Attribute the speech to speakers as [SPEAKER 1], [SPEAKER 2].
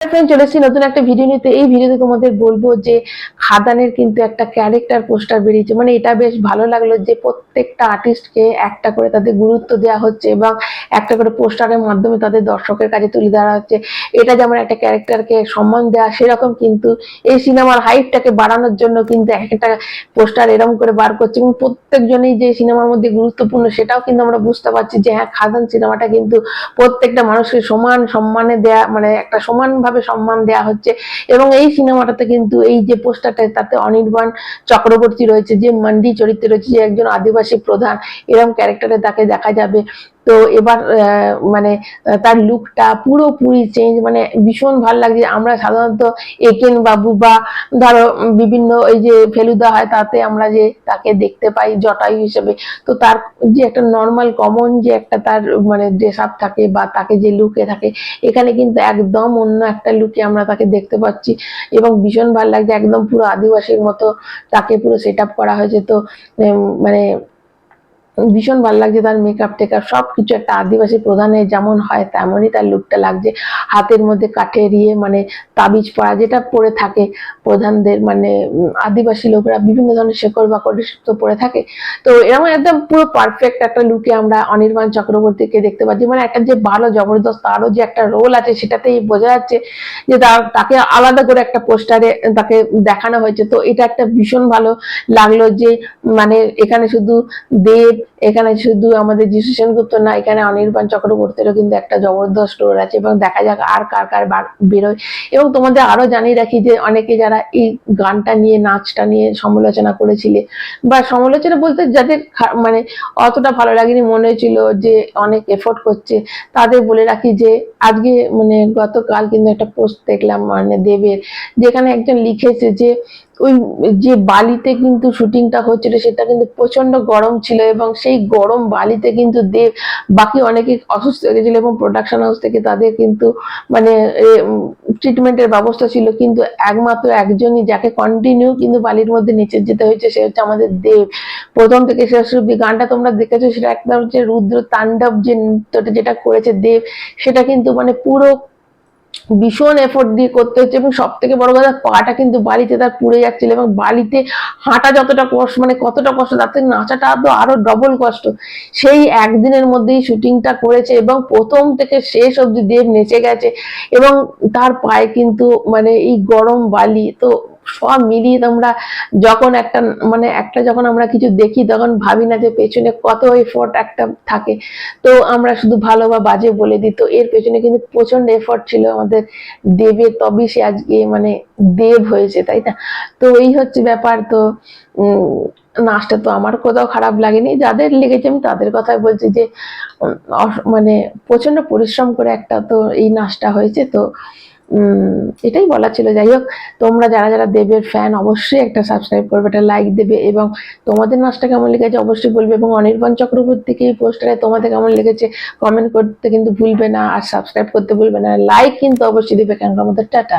[SPEAKER 1] Friend চলে এসেছি নতুন একটা ভিডিও নিতে এই ভিডিওতে তোমাদের বলব যে, খাদানের কিন্তু একটা ক্যারেক্টার পোস্টার বেরিয়েছে। মানে এটা বেশ ভালো লাগল যে, প্রত্যেকটা আর্টিস্টকে একটা করে তাদের গুরুত্ব দেওয়া হচ্ছে এবং একটা করে পোস্টারের মাধ্যমে তাদের দর্শকের কাছে তুলে ধরা হচ্ছে। এটা যেমন একটা ক্যারেক্টারকে সম্মান দেওয়া সেরকম কিন্তু এই সিনেমার হাইপটাকে বাড়ানোর জন্য কিন্তু এক একটা পোস্টার এরকম করে বার করছে এবং প্রত্যেকজনেই যে সিনেমার মধ্যে গুরুত্বপূর্ণ, সেটাও কিন্তু আমরা বুঝতে পারছি যে হ্যাঁ খাদান সিনেমাটা কিন্তু প্রত্যেকটা মানুষকে সমান সম্মানে দেয়া মানে একটা সমানভাবে সম্মান দেয়া হচ্ছে। এবং এই সিনেমাটাতে কিন্তু এই যে পোস্টারটা, তাতে অনির্বাণ চক্রবর্তী রয়েছে, যে মান্ডি চরিত্রে রয়েছে, যে একজন আদিবাসী প্রধান এরকম ক্যারেক্টারে তাকে দেখা যাবে। তো এবার মানে তার লুকটা পুরোপুরি চেঞ্জ মানে ভীষণ ভালো লাগছে। আমরা সাধারণত একেন বাবু বা, ধরো, বিভিন্ন এই যে ফেলুদা হয়, তাতে আমরা যে তাকে দেখতে পাই জটায়ু হিসেবে, তো তার যে একটা নর্মাল কমন যে একটা তার মানে ড্রেস আপ থাকে বা তাকে যে লুকে থাকে, এখানে কিন্তু একদম অন্য একটা লুকে আমরা তাকে দেখতে পাচ্ছি এবং ভীষণ ভালো লাগছে। একদম পুরো আদিবাসীর মতো তাকে পুরো সেট করা হয়েছে। তো মানে ভীষণ ভালো লাগছে তার মেকআপ টেকআপ সব কিছু একটা আদিবাসী প্রধানের যেমন হয় তেমনই তার লুকটা লাগছে। হাতের মধ্যে কাঠের ইয়ে মানে তাবিজ পরা, যেটা পরে থাকে প্রধানদের মানে আদিবাসী লোকরা বিভিন্ন ধরনের শেকড় বাকড় তো পরে থাকে। তো এরকম একদম পুরো পারফেক্ট একটা লুকে আমরা অনির্বাণ চক্রবর্তীকে দেখতে পাচ্ছি। মানে একটা যে ভালো জবরদস্ত আরও যে একটা রোল আছে সেটাতেই বোঝা যাচ্ছে যে তাকে আলাদা করে একটা পোস্টারে তাকে দেখানো হয়েছে। তো এটা একটা ভীষণ ভালো লাগল যে মানে এখানে শুধু দেব এখানে শুধু আমাদের যিশু সেনগুপ্ত না, এখানে অনির্বাণ চক্রবর্তীরও কিন্তু একটা জবরদস্ত রোল আছে এবং দেখা যাক আর কার কার বার- বেরোয়। এবং তোমাদের আরও জানিয়ে রাখি যে অনেকে যারা এই গানটা নিয়ে, নাচটা নিয়ে সমালোচনা করেছিলে বা সমালোচনা বলতে যাদের মানে অতটা ভালো লাগেনি, মনে হয়েছিল যে অনেক এফোর্ট করছে, তাদের বলে রাখি যে আজকে মানে গতকাল কিন্তু একটা পোস্ট দেখলাম মানে দেবের, যেখানে একজন লিখেছে যে ওই যে বালিতে কিন্তু শুটিংটা হচ্ছিল, সেটা কিন্তু প্রচণ্ড গরম ছিল এবং সেই গরম বালিতে কিন্তু দেব বাকি অনেকে অসুস্থ হয়ে গেছিল এবং প্রোডাকশন হাউস থেকে তাদের কিন্তু মানে ট্রিটমেন্টের ব্যবস্থা ছিল। কিন্তু একমাত্র একজনই যাকে কন্টিনিউ কিন্তু বালির মধ্যে নিচে যেতে হয়েছে, সে হচ্ছে আমাদের দেব। প্রথম থেকে শেষ অব্দি গানটা তোমরা দেখেছ, সেটা একদম হচ্ছে রুদ্র তাণ্ডব যে যেটা করেছে দেব, সেটা কিন্তু মানে পুরো ভীষণ এফোর্ট দিয়ে করতে হচ্ছে এবং সব থেকে বড় কথা, পাটা কিন্তু বালিতে তার পুড়ে যাচ্ছিল এবং বালিতে হাঁটা যতটা কষ্ট মানে কতটা কষ্ট, তার থেকে নাচাটা তো আরও ডবল কষ্ট। সেই একদিনের মধ্যেই শুটিংটা করেছে এবং প্রথম থেকে শেষ অবধি দেব নেচে গেছে এবং তার পায়ে কিন্তু মানে এই গরম বালি, তো সব মিলিয়ে তোমরা যখন একটা মানে একটা যখন আমরা কিছু দেখি, তখন ভাবি না যে পেছনে কত এফোর্ট একটা থাকে। তো আমরা শুধু ভালো বা বাজে বলে দিই। তো এর পেছনে কিন্তু প্রচণ্ড এফোর্ট ছিল আমাদের দেবের তবে সে আজকে মানে দেব হয়েছে, তাই না? তো এই হচ্ছে ব্যাপার। তো নাচটা তো আমার কোথাও খারাপ লাগেনি। যাদের লেগেছে আমি তাদের কথাই বলছি যে মানে প্রচণ্ড পরিশ্রম করে একটা তো এই নাচটা হয়েছে। তো এটাই বলা ছিল। যাই হোক, তোমরা যারা যারা দেবের ফ্যান অবশ্যই একটা সাবস্ক্রাইব করবে, একটা লাইক দেবে এবং তোমাদের নাচটা কেমন লেগেছে অবশ্যই বলবে এবং অনির্বাণ চক্রবর্তীকে এই পোস্টারে তোমাদের কেমন লেগেছে কমেন্ট করতে কিন্তু ভুলবে না আর সাবস্ক্রাইব করতে ভুলবে না। লাইক কিন্তু অবশ্যই দেবে কেন আমাদের টাটা।